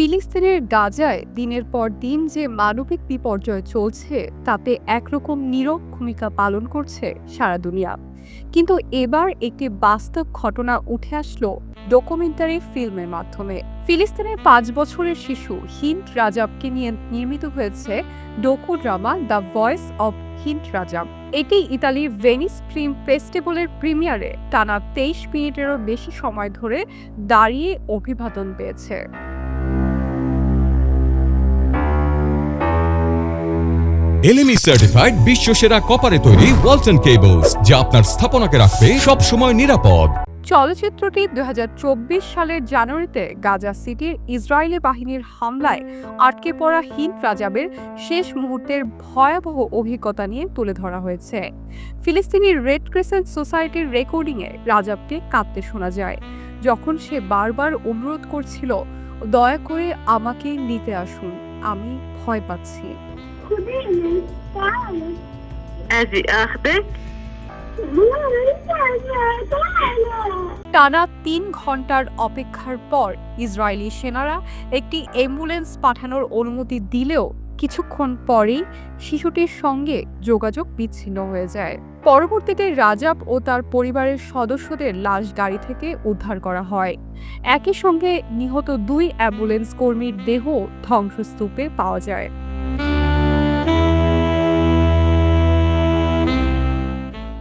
ফিলিস্তিনের গাজায় দিনের পর দিন যে মানবিক বিপর্যয় চলছে, তাতে একরকম নীরব ভূমিকা পালন করছে সারা দুনিয়া। কিন্তু এবার একটি বাস্তব ঘটনা উঠে আসলো ডকুমেন্টারি ফিল্মের মাধ্যমে। ফিলিস্তিনের পাঁচ বছরের শিশু হিন্দ রাজাবকে নিয়ে নির্মিত হয়েছে docu drama the voice of Hind Rajab. এটি ইতালির ভেনিস ফিল্ম ফেস্টিভ্যালের প্রিমিয়ারে টানা তেইশ মিনিটেরও বেশি সময় ধরে দাঁড়িয়ে অভিবাদন পেয়েছে। এলএমই সার্টিফাইড বিশ্বসেরা কপারে তৈরি ওয়ালটন কেবলস যা আপনার স্থাপনাকে রাখবে সব সময় নিরাপদ। চলচ্চিত্রটি দুই হাজার চব্বিশ সালের জানুয়ারিতে গাজা সিটির ইসরায়েলি বাহিনীর হামলায় আটকে পড়া হিন্দ রাজাবের শেষ মুহূর্তের ভয়াবহ অভিজ্ঞতা নিয়ে তুলে ধরা হয়েছে। ফিলিস্তিনি রেড ক্রিসেন্ট সোসাইটির রেকর্ডিংয়ে রাজাবকে কাঁদতে শোনা যায়। যখন সে বারবার অনুরোধ করছিল, দয়া করে আমাকে নিতে আসুন, আমি ভয় পাচ্ছি। خذيني تعالي أجي أخذك ماما تعالى টানা তিন ঘন্টার অপেক্ষার পর ইসরায়েলি সেনারা একটি অ্যাম্বুলেন্স পাঠানোর অনুমতি দিলেও কিছুক্ষণ পরেই শিশুটির সঙ্গে যোগাযোগ বিচ্ছিন্ন হয়ে যায় পরবর্তীতে রাজাব ও তার পরিবারের সদস্যদের লাশ গাড়ি থেকে উদ্ধার করা হয় একই সঙ্গে নিহত দুই অ্যাম্বুলেন্স কর্মীর দেহ ধ্বংসস্তূপে পাওয়া যায়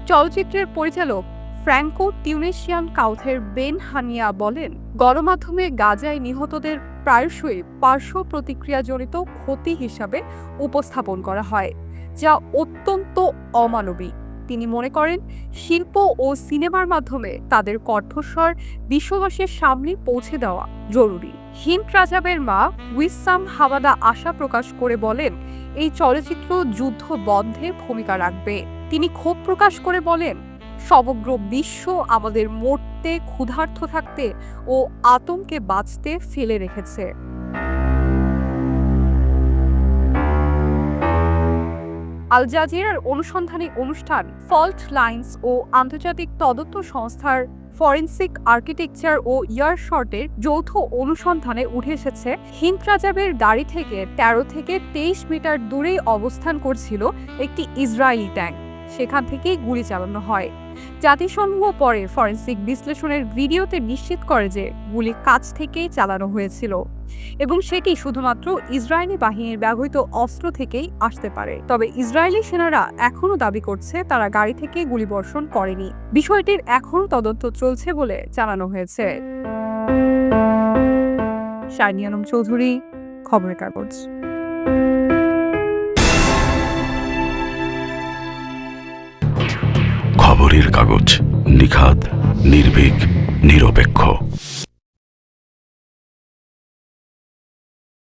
চলচ্চিত্রের পরিচালক Franco Tunisian Kaouther Ben Hania বলেন, গণমাধ্যমে গাজায় নিহতদের প্রায়শই পার্শ্ব প্রতিক্রিয়াজনিত ক্ষতি হিসাবে উপস্থাপন করা হয়, যা অত্যন্ত অমানবিক। তিনি মনে করেন, শিল্প ও সিনেমার মাধ্যমে তাদের কণ্ঠস্বর বিশ্ববাসীর সামনে পৌঁছে দেওয়া জরুরি। হিন্দ রাজাবের মা উইসাম হাওয়াদা আশা প্রকাশ করে বলেন, এই চলচ্চিত্র যুদ্ধ বন্ধে ভূমিকা রাখবে। তিনি ক্ষোভ প্রকাশ করে বলেন, সমগ্র বিশ্ব আমাদের মরতে ক্ষুধার্ত থাকতে ও আতঙ্কে বাঁচতে ফেলে রেখেছে। আল জাজিরার অনুসন্ধানী অনুষ্ঠান ফল্ট লাইন্স ও আন্তর্জাতিক তদন্ত সংস্থার ফরেন্সিক আর্কিটেকচার ও ইয়ার শর্টের যৌথ অনুসন্ধানে উঠে এসেছে, হিন্দ রাজাবের গাড়ি থেকে ১৩ থেকে তেইশ মিটার দূরেই অবস্থান করছিল একটি ইসরায়েলি ট্যাঙ্ক। সেখান থেকেই গুলি চালানো হয়। জাতিসংঘ পরে ফরেন্সিক বিশ্লেষণের ভিডিওতে নিশ্চিত করে যে গুলি কাছ থেকেই চালানো হয়েছিল এবং সেটি শুধুমাত্র ইসরায়েলি বাহিনীর ব্যবহৃত অস্ত্র থেকেই আসতে পারে। তবে ইসরায়েলি সেনারা এখনও দাবি করছে তারা গাড়ি থেকে গুলিবর্ষণ করেনি। বিষয়টির এখনও তদন্ত চলছে বলে জানানো হয়েছে। চৌধুরী, খবরের কাগজ। খবরের কাগজ নিখাদ নির্ভীক নিরপেক্ষ।